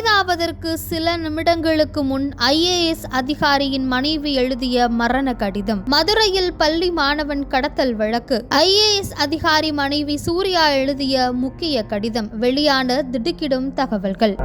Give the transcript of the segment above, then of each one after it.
கைதாவதற்கு சில நிமிடங்களுக்கு முன் ஐஏஎஸ் அதிகாரியின் மனைவி எழுதிய மரண கடிதம். மதுரையில் பள்ளி மாணவன் கடத்தல் வழக்கு. ஐஏஎஸ் அதிகாரி மனைவி சூர்யா எழுதிய முக்கிய கடிதம். வெளியான திடுக்கிடும் தகவல்கள்.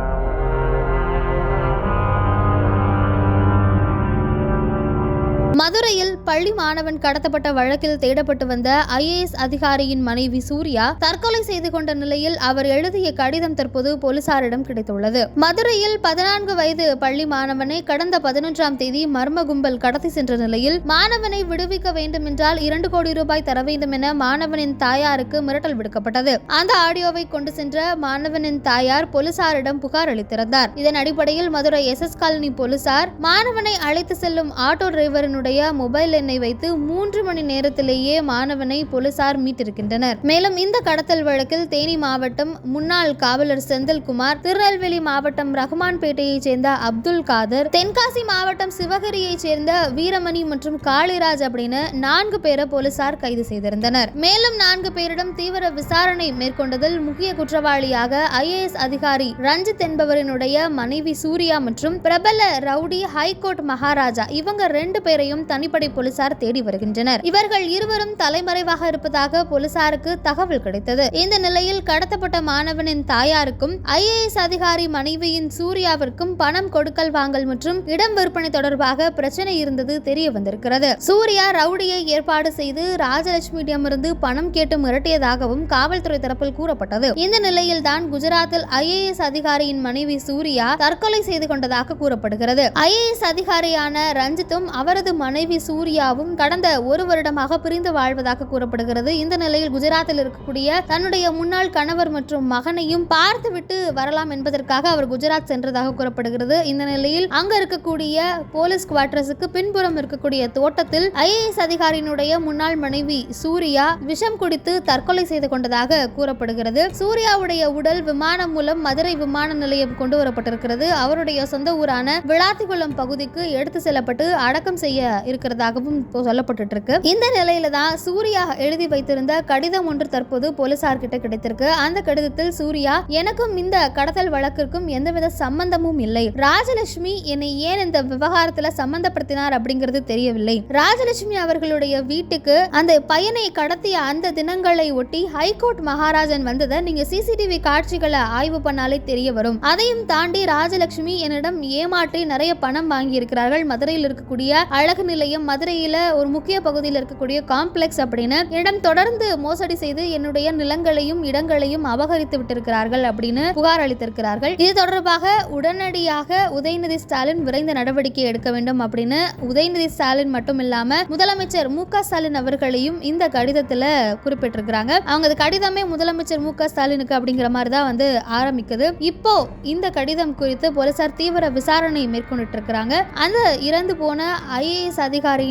மதுரையில் பள்ளி மாணவன் கடத்தப்பட்ட வழக்கில் தேடப்பட்டு வந்த ஐஏஎஸ் அதிகாரியின் மனைவி சூர்யா தற்கொலை செய்து கொண்ட நிலையில் அவர் எழுதிய கடிதம் தற்போது போலீசாரிடம் கிடைத்துள்ளது. மதுரையில் பதினான்கு வயது பள்ளி மாணவனை கடந்த பதினொன்றாம் தேதி மர்ம கும்பல் கடத்தி சென்ற நிலையில் மாணவனை விடுவிக்க வேண்டும் என்றால் இரண்டு கோடி ரூபாய் தர வேண்டும் என மாணவனின் தாயாருக்கு மிரட்டல் விடுக்கப்பட்டது. அந்த ஆடியோவை கொண்டு சென்ற மாணவனின் தாயார் போலீசாரிடம் புகார் அளித்திருந்தார். இதன் அடிப்படையில் மதுரை எஸ் எஸ் காலனி போலீசார் மாணவனை அழைத்து செல்லும் ஆட்டோ டிரைவரினுடைய மொபைல் எண்ணை வைத்து மூன்று மணி நேரத்திலேயே மாணவனை போலீசார் மீட்டிருக்கின்றனர். மேலும் இந்த கடத்தல் வழக்கில் தேனி மாவட்டம் முன்னாள் காவலர் செந்தில்குமார் திருநெல்வேலி மாவட்டம் ரகுமான்பேட்டையைச் சேர்ந்த அப்துல் காதர் தென்காசி மாவட்டம் சிவகரியைச் சேர்ந்த வீரமணி மற்றும் காளிராஜ் அப்படின்னு நான்கு பேரை போலீசார் கைது செய்திருந்தனர். மேலும் நான்கு பேரிடம் தீவிர விசாரணை மேற்கொண்டதில் முக்கிய குற்றவாளியாக ஐஏஎஸ் அதிகாரி ரஞ்சித் என்பவரினுடைய மனைவி சூர்யா மற்றும் பிரபல ரவுடி ஹைகோர்ட் மகாராஜா இவங்க ரெண்டு பேரையும் தனிப்படை போலீசார் தேடி வருகின்றனர். இவர்கள் இருவரும் தலைமறைவாக இருப்பதாக போலீசாருக்கு தகவல் கிடைத்தது. இந்த நிலையில் கடத்தப்பட்ட மாணவனின் தாயாருக்கும் ஐஏஎஸ் அதிகாரி மனைவியின் சூர்யாவிற்கும் பணம் கொடுக்கல் வாங்கல் மற்றும் இடம் விற்பனை தொடர்பாக பிரச்சனை இருந்தது தெரிய வந்திருக்கிறது சூர்யா ரவுடியை ஏற்பாடு செய்து ராஜலட்சுமியிடமிருந்து பணம் கேட்டு மிரட்டியதாகவும் காவல்துறை தரப்பில் கூறப்பட்டது. இந்த நிலையில் தான் குஜராத்தில் ஐஏஎஸ் அதிகாரியின் மனைவி சூர்யா தற்கொலை செய்து கொண்டதாக கூறப்படுகிறது. ஐஏஎஸ் அதிகாரியான ரஞ்சித்தும் அவரது மனைவி சூர்யா சூர்யாவும் கடந்த ஒரு வருடமாக பிரிந்து வாழ்வதாக கூறப்படுகிறது. இந்த நிலையில் குஜராத்தில் இருக்கக்கூடிய தன்னுடைய முன்னாள் கணவர் மற்றும் மகனையும் பார்த்துவிட்டு வரலாம் என்பதற்காக அவர் குஜராத் சென்றதாக கூறப்படுகிறது. இந்த நிலையில் அங்க இருக்கக்கூடிய போலீஸ் குவார்டர்ஸுக்கு பின்புறம் இருக்கக்கூடிய தோட்டத்தில் ஐஏஎஸ் அதிகாரியினுடைய முன்னாள் மனைவி சூர்யா விஷம் குடித்து தற்கொலை செய்து கொண்டதாக கூறப்படுகிறது. சூர்யாவுடைய உடல் விமானம் மூலம் மதுரை விமான நிலையம் கொண்டு வரப்பட்டிருக்கிறது. அவருடைய சொந்த ஊரான விளாத்திக்குளம் பகுதிக்கு எடுத்து செல்லப்பட்டு அடக்கம் செய்ய இருக்கிறதாகவும் இப்போ சொல்லப்பட்டு இருக்கு இந்த நிலையில தான் சூர்யா எழுதி வைத்திருந்த கடிதம் ஒன்று தற்போது போலீசார் கிட்ட கிடைத்திருக்கு. அந்த கடிதத்தில் சூர்யா எனக்கும் இந்த கடத்தல் வழக்கிற்கும் எந்தவித சம்பந்தமும் இல்லை. ராஜலட்சுமி என்னை ஏன் இந்த விவகாரத்துல சம்பந்தப்படுத்தினார் அப்படிங்கிறது தெரியவில்லை. ராஜலட்சுமி அவர்களுடைய வீட்டுக்கு அந்த பையனை கடத்திய அந்த தினங்களை ஒட்டி ஹைகோர்ட் மகாராஜன் வந்ததை நீங்க சிசிடிவி காட்சிகளை ஆய்வு பண்ணாலே தெரிய வரும். அதையும் தாண்டி ராஜலட்சுமி என்னிடம் ஏமாற்றி நிறைய பணம் வாங்கி இருக்கிறார்கள் மதுரையில் இருக்கக்கூடிய அழகு நிலையம் மதுரையில ஒரு முக்கிய பகுதியில் இருக்கக்கூடிய காம்ப்ளெக்ஸ் அப்படின்னு என்னிடம் தொடர்ந்து மோசடி செய்து என்னுடைய நிலங்களையும் இடங்களையும் அபகரித்து விட்டிருக்கிறார்கள் அப்படின்னு புகார் அளித்திருக்கிறார்கள். இது தொடர்பாக உடனடியாக உதயநிதி ஸ்டாலின் விரைந்த நடவடிக்கை எடுக்க வேண்டும் அப்படின்னு உதயநிதி ஸ்டாலின் மட்டும் இல்லாம முதலமைச்சர் மு ஸ்டாலின் அவர்களையும் இந்த கடிதத்துல குறிப்பிட்டிருக்கிறாங்க. அவங்க அது கடிதமே முதலமைச்சர் மு க ஸ்டாலினுக்கு அப்படிங்கிற மாதிரி தான் வந்து ஆரம்பிக்குது. இப்போ இந்த கடிதம் குறித்து போலீசார் தீவிர விசாரணை மேற்கொண்டுட்டு இருக்கிறாங்க. அந்த இறந்து போன ஐஏஎஸ்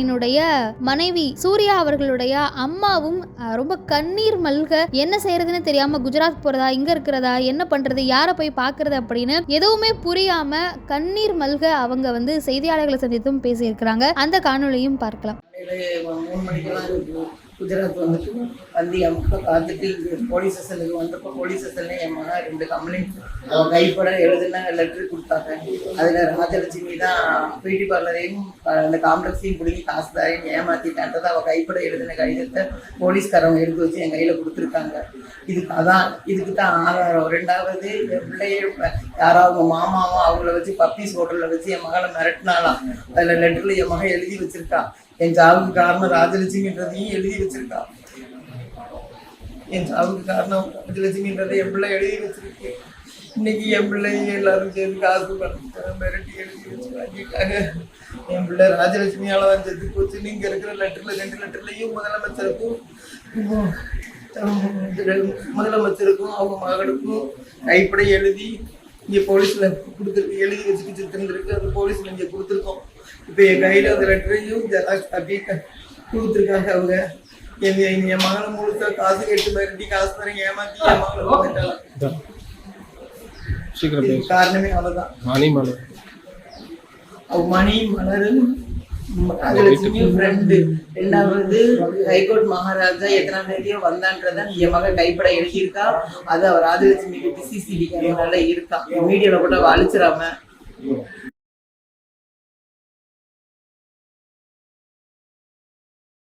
அவர்களினுடைய மனைவி சூர்யா அவர்களுடைய அம்மாவும் ரொம்ப கண்ணீர் மல்க என்ன செய்யறதுன்னு தெரியாம குஜராத் போறதா இங்க இருக்கிறதா என்ன பண்றது யாரை போய் பாக்குறது அப்படின்னு எதுவுமே புரியாம கண்ணீர் மல்க அவங்க வந்து செய்தியாளர்களை சந்தித்தும் பேசியிருக்கிறாங்க. அந்த காணொளியும் பார்க்கலாம். குஜராத் வந்துட்டு வந்து என் பார்த்துட்டு போலீஸ் ஸ்டேஷனுக்கு வந்தப்போ போலீஸ் ஸ்டேஷன்ல என் மகன் ரெண்டு கம்ப்ளைண்ட் அவன் கைப்பட எழுதுனா லெட்ரு கொடுத்தாங்க. அதில் ராஜலட்சுமி தான் பியூட்டி பார்லரையும் அந்த காம்ப்ளெக்ஸையும் பிடிங்கி காசு தாரையும் ஏமாத்திட்டான்றது அவள் கைப்பட எழுதின கடிதத்தை போலீஸ்காரவங்க எடுத்து வச்சு என் கையில் கொடுத்துருக்காங்க. இதுக்கு அதான் இதுக்கு தான் ஆதாரம். ரெண்டாவது என் பிள்ளைய யாராவது அவங்க மாமாவோ அவங்கள வச்சு பப்பீஸ் ஹோட்டலில் வச்சு என் மகளை மிரட்டினாலாம் அதில் லெட்டரில் என் மகன் எழுதி வச்சிருக்கா. என் ஜாவுக்கு காரணம் ராஜலட்சுமின்றதையும் எழுதி வச்சிருக்கா. என் சாவுக்கு காரணம் லட்சுமின்றதை என் பிள்ளை எழுதி வச்சிருக்கு. இன்னைக்கு என் பிள்ளைங்க எல்லாரும் சேர்ந்து காசு மிரட்டி எழுதி வச்சு வாங்கிட்டாங்க என் பிள்ளை ராஜலட்சுமியால் தான் செத்து போச்சு. நீங்க இருக்கிற லெட்டர்ல ரெண்டு லெட்டர்லையும் முதலமைச்சருக்கும் முதலமைச்சருக்கும் அவங்க மகனுக்கும் கைப்படை எழுதி இங்கே போலீஸில் கொடுத்துருக்கு எழுதி வச்சு இருந்திருக்கு அந்த போலீஸில் இங்கே கொடுத்துருக்கோம். இப்போ என் கையில் அந்த லெட்டரையும் ஜெராக்ஸ் அப்படியே க- கொடுத்துருக்காங்க அவங்க. என் என் என் மகளை முழுக்க காசு கேட்டு மிரட்டி காசு தரேன் ஏமாத்தி என் மகளை போயிட்டாங்க இதான். சீக்கிரம் இதுக்கு பேசு காரணமே அவதான் மணி மலர் அவ மணி மலரும் ராஜலட்சுமி ஃப்ரெண்டு ரெண்டாவது ஹைகோர்ட் மகாராஜா எத்தனாம் தேதியோ வந்தான்றத என் மக கைப்பட எழுதியிருக்கா அது அவர் ராஜலட்சுமி சிசிடி கேமரால இருக்கா மீடியால கூட அழிச்சிடாம